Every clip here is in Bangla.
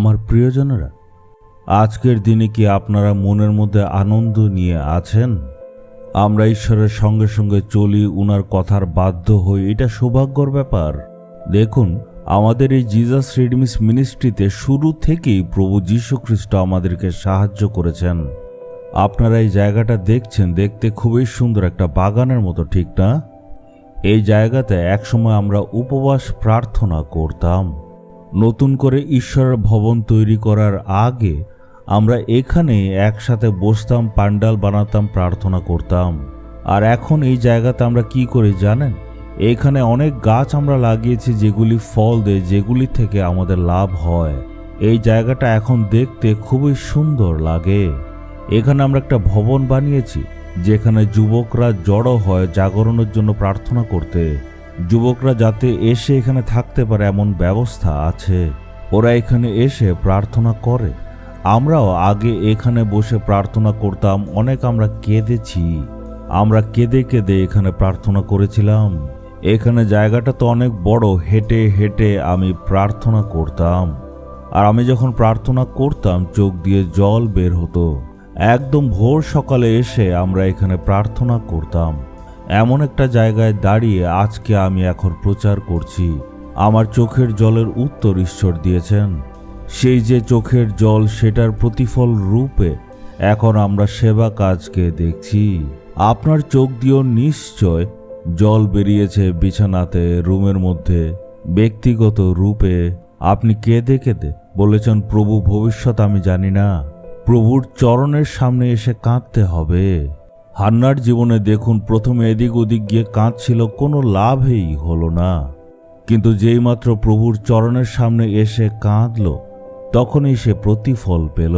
আমার প্রিয়জনেরা, আজকের দিনে কি আপনারা মনের মধ্যে আনন্দ নিয়ে আছেন? আমরা ঈশ্বরের সঙ্গে সঙ্গে চলি, উনার কথার বাধ্য হই, এটা সৌভাগ্যর ব্যাপার। দেখুন, আমাদের এই জিজাস রেডমিস মিনিস্ট্রিতে শুরু থেকেই প্রভু খ্রিস্ট আমাদেরকে সাহায্য করেছেন। আপনারা এই জায়গাটা দেখছেন, দেখতে খুবই সুন্দর একটা বাগানের মতো, ঠিক না? এই জায়গাতে একসময় আমরা উপবাস প্রার্থনা করতাম। নতুন করে ঈশ্বরের ভবন তৈরি করার আগে আমরা এখানে একসাথে বসতাম পান্ডাল বানাতাম, প্রার্থনা করতাম। আর এখন এই জায়গাতে আমরা কি করি জানেন? এখানে অনেক গাছ আমরা লাগিয়েছি, যেগুলি ফল দেয়, যেগুলি থেকে আমাদের লাভ হয়। এই জায়গাটা এখন দেখতে খুবই সুন্দর লাগে। এখানে আমরা একটা ভবন বানিয়েছি, যেখানে যুবকরা জড়ো হয় জাগরণের জন্য প্রার্থনা করতে। যুবকরা যাতে এসে এখানে থাকতে পারে, এমন ব্যবস্থা আছে। ওরা এখানে এসে প্রার্থনা করে। আমরাও আগে এখানে বসে প্রার্থনা করতাম, অনেক আমরা কেঁদেছি। আমরা কেঁদে কেঁদে এখানে প্রার্থনা করেছিলাম। এখানে জায়গাটা তো অনেক বড়, হেঁটে হেঁটে আমি প্রার্থনা করতাম। আর আমি যখন প্রার্থনা করতাম, চোখ দিয়ে জল বের হতো। একদম ভোর সকালে এসে আমরা এখানে প্রার্থনা করতাম। এমন একটা জায়গায় দাঁড়িয়ে আজকে আমি এখন প্রচার করছি। আমার চোখের জলের উত্তর ঈশ্বর দিয়েছেন। সেই যে চোখের জল, সেটার প্রতিফল রূপে এখন আমরা সেবা কাজকে দেখছি। আপনার চোখ দিয়েও নিশ্চয় জল বেরিয়েছে বিছানাতে, রুমের মধ্যে। ব্যক্তিগত রূপে আপনি কেঁদে কেঁদে বলেছেন, প্রভু, ভবিষ্যৎ আমি জানি না। প্রভুর চরণের সামনে এসে কাঁদতে হবে। হান্নার জীবনে দেখুন প্রথমে এদিক ওদিক গিয়ে কাঁদছিল, কোনো লাভই হলো না। কিন্তু যেইমাত্র প্রভুর চরণের সামনে এসে কাঁদল, তখনই সে প্রতিফল পেল।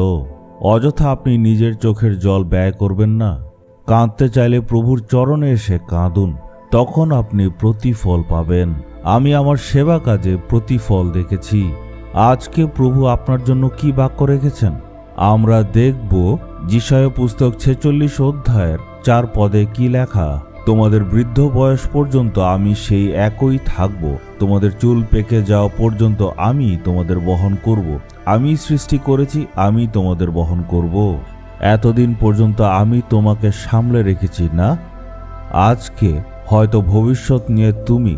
অযথা আপনি নিজের চোখের জল ব্যয় করবেন না। কাঁদতে চাইলে প্রভুর চরণে এসে কাঁদুন, তখন আপনি প্রতিফল পাবেন। আমি আমার সেবা কাজে প্রতিফল দেখেছি। আজকে প্রভু আপনার জন্য কি বাক্য রেখেছেন? আমরা দেখব, যিশয় পুস্তক ছেচল্লিশ অধ্যায়ের চার পদে কি লেখা? তোমাদের বৃদ্ধ বয়স পর্যন্ত আমি সেই একই থাকব। তোমাদের চুল পেকে যাওয়া পর্যন্ত আমি তোমাদের বহন করব। আমি সৃষ্টি করেছি, আমি তোমাদের বহন করব। এতদিন পর্যন্ত আমি তোমাকে সামলে রেখেছি না? আজকে হয়তো ভবিষ্যৎ নিয়ে তুমি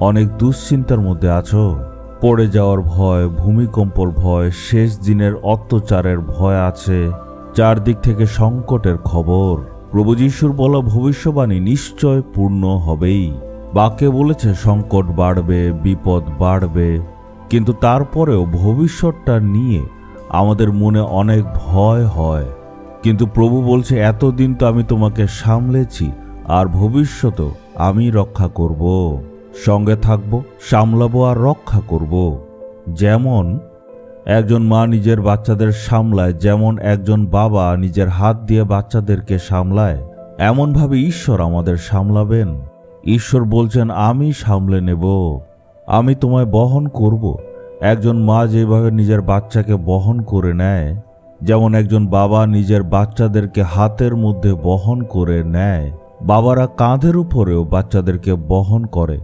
অনেক দুশ্চিন্তার মধ্যে আছো। পড়ে যাওয়ার ভয়, ভূমিকম্পর ভয়, শেষ দিনের অত্যাচারের ভয় আছে, চারদিক থেকে সংকটের খবর। প্রভু যিশুর বলা ভবিষ্যবাণী নিশ্চয় পূর্ণ হবেই। বাক্যে বলেছে, সংকট বাড়বে, বিপদ বাড়বে, কিন্তু তারপরেও ভবিষ্যৎটা নিয়ে আমাদের মনে অনেক ভয় হয়। কিন্তু প্রভু বলছে, এতদিন তো আমি তোমাকে সামলেছি, আর ভবিষ্যতও আমি রক্ষা করব। সঙ্গে থাকব, সামলাবো আর রক্ষা করব। যেমন একজন মা নিজের বাচ্চাদের সামলায়, যেমন একজন বাবা নিজের হাত দিয়ে বাচ্চাদেরকে সামলায়, এমনভাবে ঈশ্বর আমাদের সামলাবেন। ঈশ্বর বলছেন, আমি সামলে নেব, আমি তোমায় বহন করব। একজন মা যেভাবে নিজের বাচ্চাকে বহন করে নেয়, যেমন একজন বাবা নিজের বাচ্চাদেরকে হাতের মধ্যে বহন করে নেয়, বাবারা কাঁধের উপরেও বাচ্চাদেরকে বহন করে,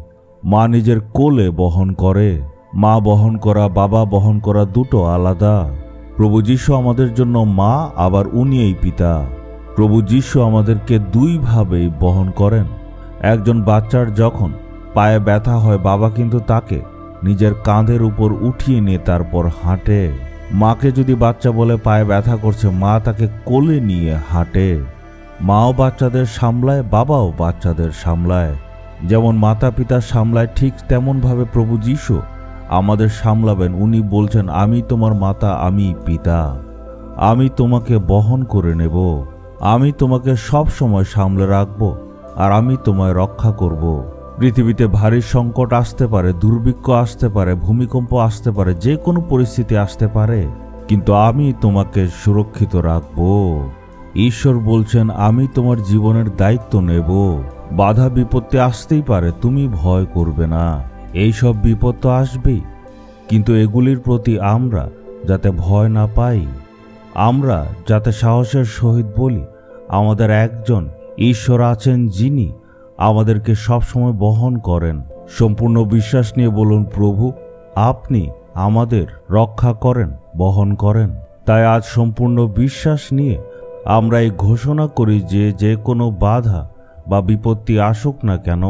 মা নিজের কোলে বহন করে। মা বহন করা, বাবা বহন করা দুটো আলাদা। প্রভু যীশু আমাদের জন্য মা, আবার উনি এই পিতা। প্রভু যীশু আমাদেরকে দুইভাবেই বহন করেন। একজন বাচ্চার যখন পায়ে ব্যথা হয়, বাবা কিন্তু তাকে নিজের কাঁধের উপর উঠিয়ে নিয়ে তারপর হাঁটে। মাকে যদি বাচ্চা বলে পায়ে ব্যথা করছে, মা তাকে কোলে নিয়ে হাঁটে। মাও বাচ্চাদের সামলায়, বাবাও বাচ্চাদের সামলায়। যেমন মাতা পিতা সামলায়, ঠিক তেমনভাবে প্রভু যীশু আমাদের সামলাবেন। উনি বলছেন, আমি তোমার মাতা, আমি পিতা। আমি তোমাকে বহন করে নেব। আমি তোমাকে সব সময় সামলে রাখব আর আমি তোমায় রক্ষা করব। পৃথিবীতে ভারী সংকট আসতে পারে, দুর্ভিক্ষ আসতে পারে, ভূমিকম্প আসতে পারে, যে কোনো পরিস্থিতি আসতে পারে। কিন্তু আমি তোমাকে সুরক্ষিত রাখব। ঈশ্বর বলছেন, আমি তোমার জীবনের দায়িত্ব নেব। বাধা বিপত্তি আসতেই পারে, তুমি ভয় করবে না। এই সব বিপদ তো আসবেই। কিন্তু এগুলির প্রতি আমরা যাতে ভয় না পাই, আমরা যাতে সাহসের সহিত বলি, আমাদের একজন ঈশ্বর আছেন যিনি আমাদেরকে সবসময় বহন করেন। সম্পূর্ণ বিশ্বাস নিয়ে বলুন, প্রভু, আপনি আমাদের রক্ষা করেন, বহন করেন। তাই আজ সম্পূর্ণ বিশ্বাস নিয়ে আমরা এই ঘোষণা করি যে যে কোনো বাধা বা বিপত্তি আসুক না কেন।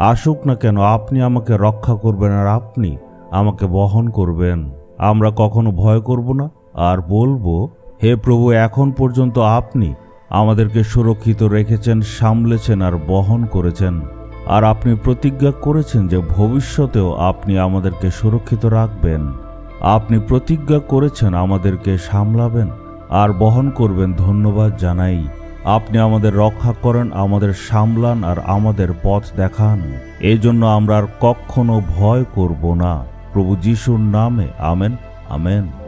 আসুক না কেন, আপনি আমাকে রক্ষা করবেন আর আপনি আমাকে বহন করবেন। আমরা কখনো ভয় করব না। আর বলব, হে প্রভু, এখন পর্যন্ত আপনি আমাদেরকে সুরক্ষিত রেখেছেন, সামলেছেন আর বহন করেছেন। আর আপনি প্রতিজ্ঞা করেছেন যে ভবিষ্যতেও আপনি আমাদেরকে সুরক্ষিত রাখবেন। আপনি প্রতিজ্ঞা করেছেন আমাদেরকে সামলাবেন আর বহন করবেন ধন্যবাদ জানাই। আপনি আমাদের রক্ষা করেন, আমাদের সামলান আর আমাদের পথ দেখান। এই জন্য আমরা আর কখনো ভয় করব না। প্রভু যিশুর নামে, আমেন আমেন।